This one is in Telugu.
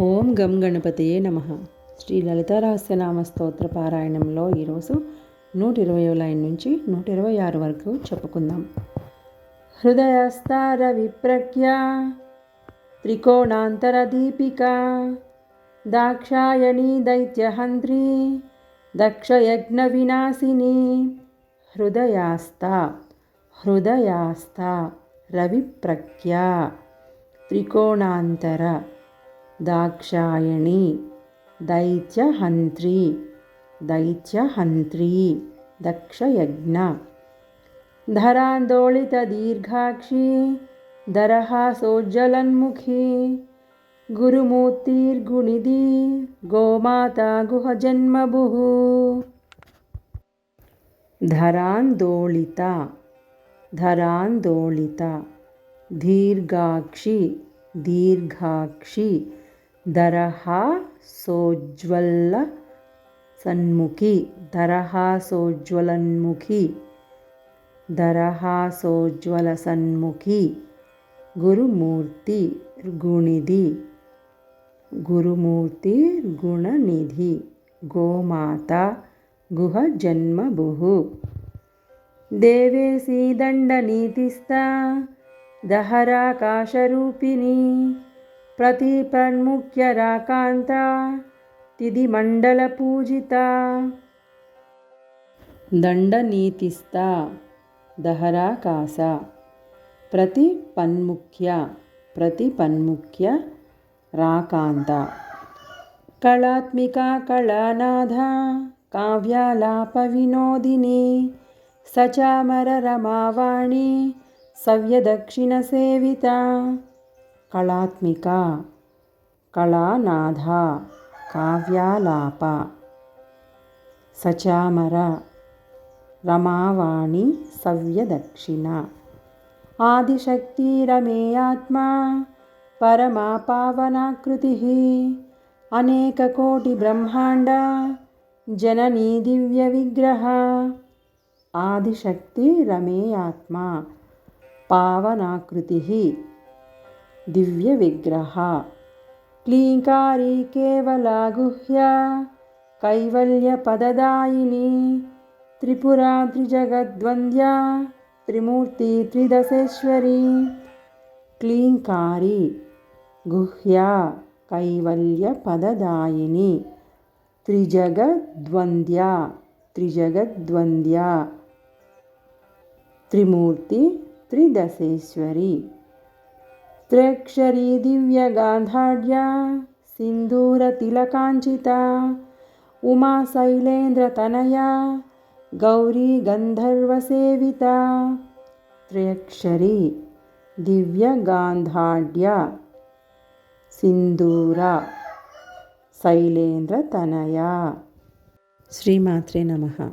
ఓం గం గణపతియే నమ. శ్రీ లలితారహస్యనామ స్తోత్ర పారాయణంలో ఈరోజు నూట ఇరవై లైన్ నుంచి నూట ఇరవై ఆరు వరకు చెప్పుకుందాం. హృదయస్తార విప్రజ్ఞ త్రికోణాంతర దీపిక దాక్షాయణి దైత్యహంత్రి దక్షయజ్ఞ వినాశిని. హృదయాస్త హృదయాస్త రవిప్రజ్ఞ త్రికోణాంతర దాక్షాయణి దైత్యహంత్రి దైత్యహంత్రి దక్షయజ్ఞ. ధరాందోళితదీర్ఘాక్షి దరహాసోజ్జలన్ముఖి గురుమూర్తిర్గుణిది గోమాతా గుహజన్మభు. ధరాందోళిత ధరాందోళిత దీర్ఘాక్షి దీర్ఘాక్షి దరహా సోజ్వల్ల సన్ముఖి. దరహా సోజ్వలన్ముఖి. దరహా సోజ్వల సన్ముఖి. గురుమూర్తి గుణిధి. గురుమూర్తి గుణనిధి. గోమాత గుహ జన్మభు దేవేశీ దండనీతిస్తా దహరాకాశరూపిణి. प्रतिपन्मुख्यराकान्ता तिदिमण्डलपूजिता दण्डनीतिस्ता दहराकासा। प्रतिपन्मुख्या प्रतिपन्मुख्य राकान्ता। कलात्मिका कलानाधा काव्यालापविनोदिनी सचामररमावाणी सव्यदक्षिणसेविता। कलात्मिका कलानाधा काव्यालापा सचामरा रमावाणी सव्यदक्षिणा आदिशक्ति रमेयात्मा परमापावनाकृतिः अनेककोटिब्रह्माण्ड जननीदिव्यविग्रह आदिशक्तिरमेयात्मा पावनाकृतिः दिव्यविग्रह क्लीङ्कारी केवला गुह्या कैवल्यपददायिनी त्रिपुरा त्रिजगद्वन्द्या त्रिमूर्ति त्रिदशेश्वरी क्लीङ्कारी गुह्या कैवल्यपददायिनी त्रिजगद्वन्द्या त्रिजगद्वन्द्या त्रिमूर्ति त्रिदशेश्वरी त्र्यक्षरी दिव्यगान्धाढ्या सिन्दूरतिलकाञ्चिता उमा शैलेन्द्रतनया गौरी गन्धर्वसेविता त्र्यक्षरी दिव्यगान्धाढ्या सिन्दूर शैलेन्द्रतनया श्रीमात्रे नमः